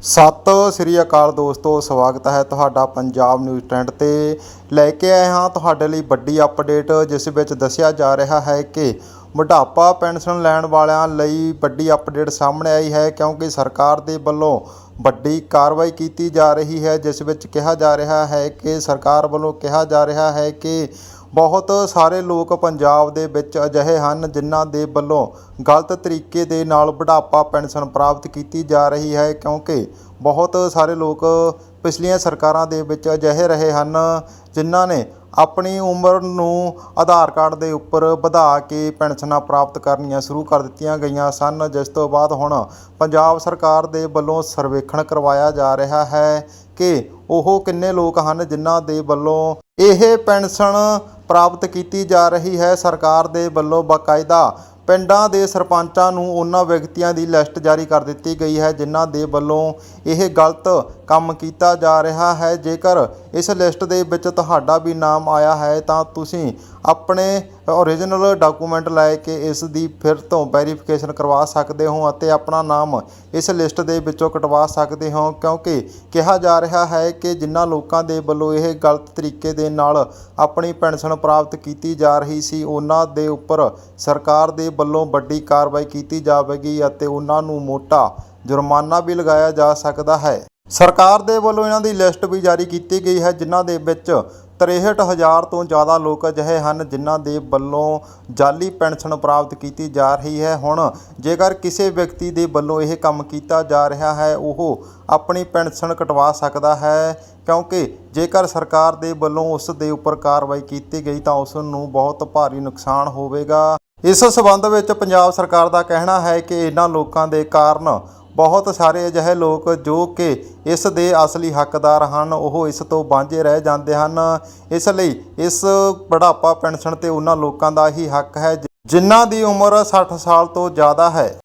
ਸਤਿ ਸ੍ਰੀ ਅਕਾਲ ਦੋਸਤੋ, ਸਵਾਗਤ ਹੈ ਤੁਹਾਡਾ ਪੰਜਾਬ ਨਿਊਜ਼ ਟ੍ਰੈਂਡ ਤੇ। ਲੈ ਕੇ ਆਏ ਹਾਂ ਤੁਹਾਡੇ ਲਈ ਵੱਡੀ ਅਪਡੇਟ ਜਿਸ ਵਿੱਚ ਦੱਸਿਆ ਜਾ ਰਿਹਾ ਹੈ ਕਿ ਬੁਢਾਪਾ ਪੈਨਸ਼ਨ ਲੈਣ ਵਾਲਿਆਂ ਲਈ ਵੱਡੀ ਅਪਡੇਟ ਸਾਹਮਣੇ ਆਈ ਹੈ, ਕਿਉਂਕਿ ਸਰਕਾਰ ਦੇ ਵੱਲੋਂ ਵੱਡੀ ਕਾਰਵਾਈ ਕੀਤੀ ਜਾ ਰਹੀ ਹੈ, ਜਿਸ ਵਿੱਚ ਕਿਹਾ ਜਾ ਰਿਹਾ ਹੈ ਕਿ ਸਰਕਾਰ ਵੱਲੋਂ ਕਿਹਾ ਜਾ ਰਿਹਾ ਹੈ ਕਿ ਬਹੁਤ ਸਾਰੇ ਲੋਕ ਪੰਜਾਬ ਦੇ ਵਿੱਚ ਅਜਿਹੇ ਹਨ ਜਿਨ੍ਹਾਂ ਦੇ ਵੱਲੋਂ ਗਲਤ ਤਰੀਕੇ ਦੇ ਨਾਲ ਬੁਢਾਪਾ ਪੈਨਸ਼ਨ ਪ੍ਰਾਪਤ ਕੀਤੀ ਜਾ ਰਹੀ ਹੈ, ਕਿਉਂਕਿ ਬਹੁਤ ਸਾਰੇ ਲੋਕ ਪਿਛਲੀਆਂ ਸਰਕਾਰਾਂ ਦੇ ਵਿੱਚ ਅਜਿਹੇ ਰਹੇ ਹਨ ਜਿਨ੍ਹਾਂ ਨੇ ਆਪਣੀ ਉਮਰ ਨੂੰ ਆਧਾਰ ਕਾਰਡ ਦੇ ਉੱਪਰ ਵਧਾ ਕੇ ਪੈਨਸ਼ਨਾਂ ਪ੍ਰਾਪਤ ਕਰਨੀਆਂ ਸ਼ੁਰੂ ਕਰ ਦਿੱਤੀਆਂ ਗਈਆਂ ਸਨ। ਜਿਸ ਤੋਂ ਬਾਅਦ ਹੁਣ ਪੰਜਾਬ ਸਰਕਾਰ ਦੇ ਵੱਲੋਂ ਸਰਵੇਖਣ ਕਰਵਾਇਆ ਜਾ ਰਿਹਾ ਹੈ ਕਿ ਉਹ ਕਿੰਨੇ ਲੋਕ ਹਨ ਜਿਨ੍ਹਾਂ ਦੇ ਵੱਲੋਂ ਇਹ ਪੈਨਸ਼ਨ ਪ੍ਰਾਪਤ ਕੀਤੀ ਜਾ ਰਹੀ ਹੈ। ਸਰਕਾਰ ਦੇ ਵੱਲੋਂ ਬਾਕਾਇਦਾ ਪਿੰਡਾਂ ਦੇ ਸਰਪੰਚਾਂ ਨੂੰ ਉਹਨਾਂ ਵਿਅਕਤੀਆਂ ਦੀ ਲਿਸਟ ਜਾਰੀ ਕਰ ਦਿੱਤੀ ਗਈ ਹੈ, ਜਿਨ੍ਹਾਂ ਦੇ ਵੱਲੋਂ ਇਹ ਗਲਤ ਕੰਮ ਕੀਤਾ ਜਾ ਰਿਹਾ ਹੈ। ਜੇਕਰ ਇਸ ਲਿਸਟ ਦੇ ਵਿੱਚ ਤੁਹਾਡਾ ਵੀ ਨਾਮ ਆਇਆ ਹੈ, ਤਾਂ ਤੁਸੀਂ ਆਪਣੇ ਓਰੀਜਨਲ ਡਾਕੂਮੈਂਟ ਲੈ ਕੇ ਇਸ ਦੀ ਫਿਰ ਤੋਂ ਵੈਰੀਫਿਕੇਸ਼ਨ ਕਰਵਾ ਸਕਦੇ ਹੋ ਅਤੇ ਆਪਣਾ ਨਾਮ ਇਸ ਲਿਸਟ ਦੇ ਵਿੱਚੋਂ ਕਟਵਾ ਸਕਦੇ ਹੋ, ਕਿਉਂਕਿ ਕਿਹਾ ਜਾ ਰਿਹਾ ਹੈ ਕਿ ਜਿਨ੍ਹਾਂ ਲੋਕਾਂ ਦੇ ਵੱਲੋਂ ਇਹ ਗਲਤ ਤਰੀਕੇ ਦੇ ਨਾਲ ਆਪਣੀ ਪੈਨਸ਼ਨ ਪ੍ਰਾਪਤ ਕੀਤੀ ਜਾ ਰਹੀ ਸੀ, ਉਹਨਾਂ ਦੇ ਉੱਪਰ ਸਰਕਾਰ ਦੇ ਵੱਲੋਂ ਵੱਡੀ ਕਾਰਵਾਈ ਕੀਤੀ ਜਾਵੇਗੀ ਅਤੇ ਉਹਨਾਂ ਨੂੰ ਮੋਟਾ ਜੁਰਮਾਨਾ ਵੀ ਲਗਾਇਆ ਜਾ ਸਕਦਾ ਹੈ। ਸਰਕਾਰ ਦੇ ਵੱਲੋਂ ਇਹਨਾਂ ਦੀ ਲਿਸਟ ਵੀ ਜਾਰੀ ਕੀਤੀ ਗਈ ਹੈ, ਜਿਨ੍ਹਾਂ ਦੇ ਵਿੱਚ 63000 ਤੋਂ ਜ਼ਿਆਦਾ ਲੋਕ ਅਜਿਹੇ ਹਨ ਜਿਨ੍ਹਾਂ ਦੇ ਵੱਲੋਂ ਜਾਲੀ ਪੈਨਸ਼ਨ ਪ੍ਰਾਪਤ ਕੀਤੀ ਜਾ ਰਹੀ ਹੈ। ਹੁਣ ਜੇਕਰ ਕਿਸੇ ਵਿਅਕਤੀ ਦੇ ਵੱਲੋਂ ਇਹ ਕੰਮ ਕੀਤਾ ਜਾ ਰਿਹਾ ਹੈ, ਉਹ ਆਪਣੀ ਪੈਨਸ਼ਨ ਕਟਵਾ ਸਕਦਾ ਹੈ ਕਿਉਂਕਿ ਜੇਕਰ ਸਰਕਾਰ ਦੇ ਵੱਲੋਂ ਉਸ ਦੇ ਉੱਪਰ ਕਾਰਵਾਈ ਕੀਤੀ ਗਈ ਤਾਂ ਉਸ ਨੂੰ ਬਹੁਤ ਭਾਰੀ ਨੁਕਸਾਨ ਹੋਵੇਗਾ। ਇਸ ਸਬੰਧ ਵਿੱਚ ਪੰਜਾਬ ਸਰਕਾਰ ਦਾ ਕਹਿਣਾ ਹੈ ਕਿ ਇਹਨਾਂ ਲੋਕਾਂ ਦੇ ਕਾਰਨ ਬਹੁਤ ਸਾਰੇ ਅਜਿਹੇ ਲੋਕ ਜੋ ਕਿ ਇਸ ਦੇ ਅਸਲੀ ਹੱਕਦਾਰ ਹਨ, ਉਹ ਇਸ ਤੋਂ ਵਾਂਝੇ ਰਹਿ ਜਾਂਦੇ ਹਨ। ਇਸ ਲਈ ਇਸ ਬੁਢਾਪਾ ਪੈਨਸ਼ਨ ਤੇ ਉਹਨਾਂ ਲੋਕਾਂ ਦਾ ਹੀ ਹੱਕ ਹੈ ਜਿਨ੍ਹਾਂ ਦੀ ਉਮਰ 60 ਸਾਲ ਤੋਂ ਜ਼ਿਆਦਾ ਹੈ।